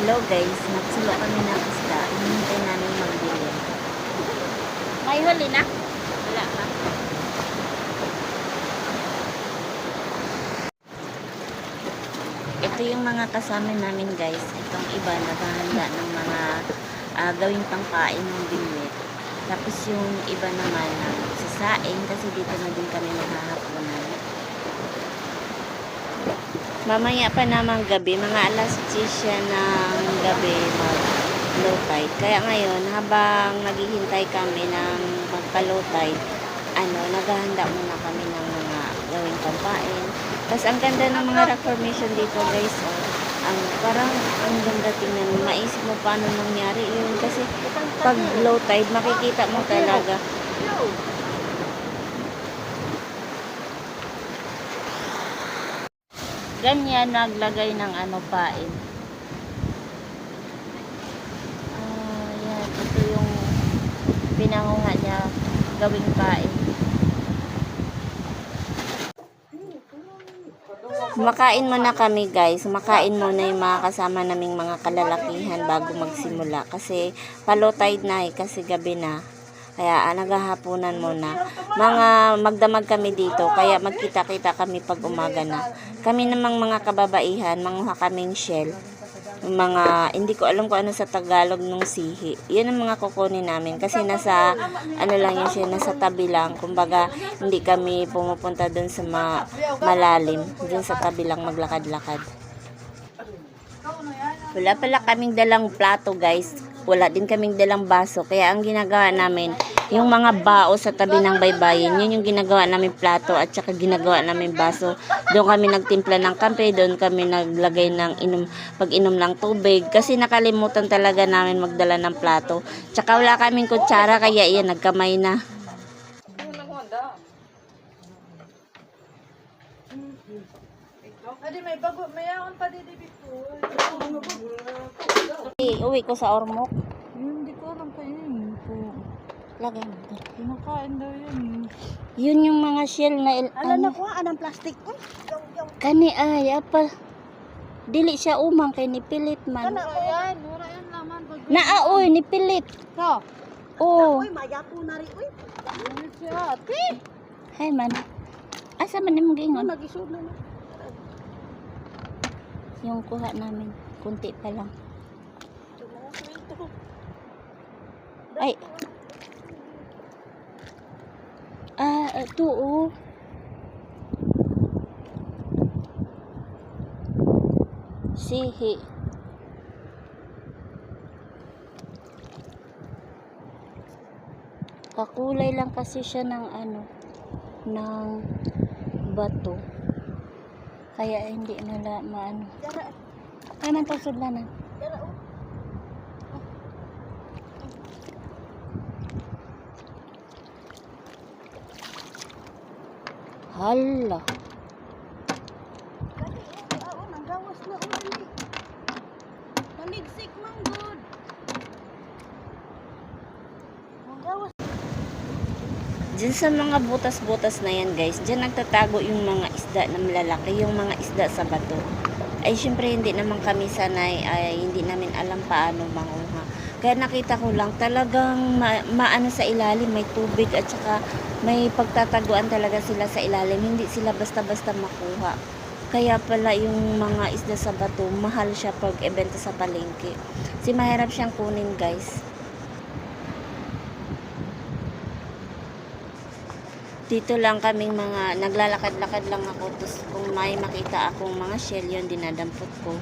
Hello guys, nagsulo kami ng isda. Hinintay namin magbili. May huli na? Wala pa. Ito yung mga kasama namin guys. Itong iba naghahanda ng mga ah, gawing pangkain ng binlit. Tapos yung iba naman na sasaing kasi dito na din kami maghahaponan. Mamaya pa namang gabi, mga alas 10 siya ng gabi mag low tide. Kaya ngayon, habang naghihintay kami ng magpa-low tide, ano, naghahanda muna kami ng mga gawing pangkain. Tapos ang ganda ng mga rock formation dito guys, oh, ang parang ang ganda tingnan, maisip mo paano nangyari yun kasi pag low tide makikita mo talaga ganyan naglagay ng ano pain. Ah, yan, ito yung pinanguha niya gawing pain. Makain muna kami guys. Makain muna yung mga kasama naming mga kalalakihan bago magsimula. Kasi palo tide na eh, kasi gabi na. Kaya ah, naghahaponan muna. Mga magdamag kami dito, kaya magkita-kita kami pag umaga na. Kami namang mga kababaihan, manguha kaming shell. Mga, hindi ko alam kung ano sa Tagalog nung sihi. Yun ang mga kukunin namin. Kasi nasa, ano lang yun siya, nasa tabi lang. Kumbaga, hindi kami pumupunta dun sa ma- malalim. Dun sa tabi lang maglakad-lakad. Wala pala kaming dalang plato, guys. Wala din kaming dalang baso. Kaya ang ginagawa namin, yung mga bao sa tabi ng baybayin, yun yung ginagawa namin plato at saka ginagawa namin baso. Doon kami nagtimpla ng kampe, doon kami naglagay ng inom, pag-inom ng tubig. Kasi nakalimutan talaga namin magdala ng plato. Tsaka wala kaming kutsara, kaya yan, nagkamay na. Adi may bago, mayaon pa di di uwi ko sa Ormoc. Hindi ko alam pa yun. Lagay mo. Kinakain daw yun. Yun yung mga shell na... Il- Ala ano, na ko, anang plastic ko. Kani ay, apa. Dili siya umang kay nipilit man. Wala yan, wala yan laman. Pag Naaoy, nipilit. ka. Oo. maya po na rin. Uy, ano siya? Ate, Hay man. Asa man nimong giingon? nag-isod na na. Yung kuha namin. Kunti pa lang. Ay. Ah, ito oh. Sihi. Kakulay lang kasi siya ng ano, ng bato. Kaya hindi nila maano. Ay, man to sudlanan. Hala. Panigsik man good. Nanggawas. Diyan sa mga butas-butas na yan guys, diyan nagtatago yung mga isda na malalaki, yung mga isda sa bato. Ay syempre hindi naman kami sanay, ay hindi namin alam paano manguha. Kaya nakita ko lang talagang ma- maano sa ilalim, may tubig at saka may pagtataguan talaga sila sa ilalim. Hindi sila basta-basta makuha. Kaya pala yung mga isda sa bato, mahal siya pag ebenta sa palengke. Kasi mahirap siyang kunin guys. Dito lang kaming mga naglalakad-lakad lang ako tapos kung may makita akong mga shell yun dinadampot ko.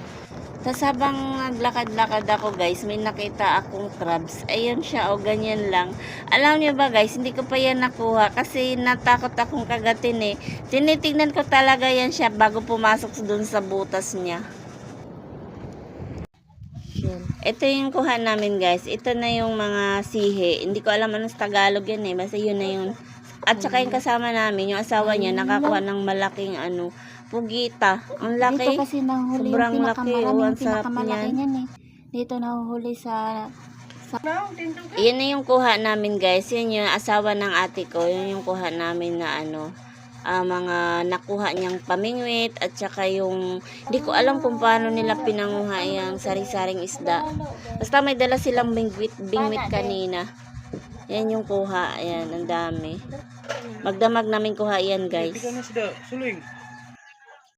Tapos habang naglakad-lakad ako guys may nakita akong crabs. Ayun siya o ganyan lang. Alam niyo ba guys hindi ko pa yan nakuha kasi natakot akong kagatin eh. Tinitignan ko talaga yan siya bago pumasok dun sa butas niya. Ito yung kuha namin guys. Ito na yung mga sihe. Hindi ko alam anong Tagalog yan eh. Basta yun na yung... At saka yung kasama namin, yung asawa niya, nakakuha ng malaking ano, pugita. Ang laki. Dito kasi nahuhuli Sobrang yung laki, pinakamalaki niyan. niyan eh. Dito nahuhuli sa Yan na yung kuha namin guys. Yan yung asawa ng ate ko. Yun yung kuha namin na ano, ah, mga nakuha niyang pamingwit at saka yung hindi ko alam kung paano nila pinanguha yung sari-saring isda. Basta may dala silang bingwit, bingwit kanina. Yan yung kuha. Ayan, ang dami. Magdamag namin kuha yan, guys. Ikaw na sila, suling.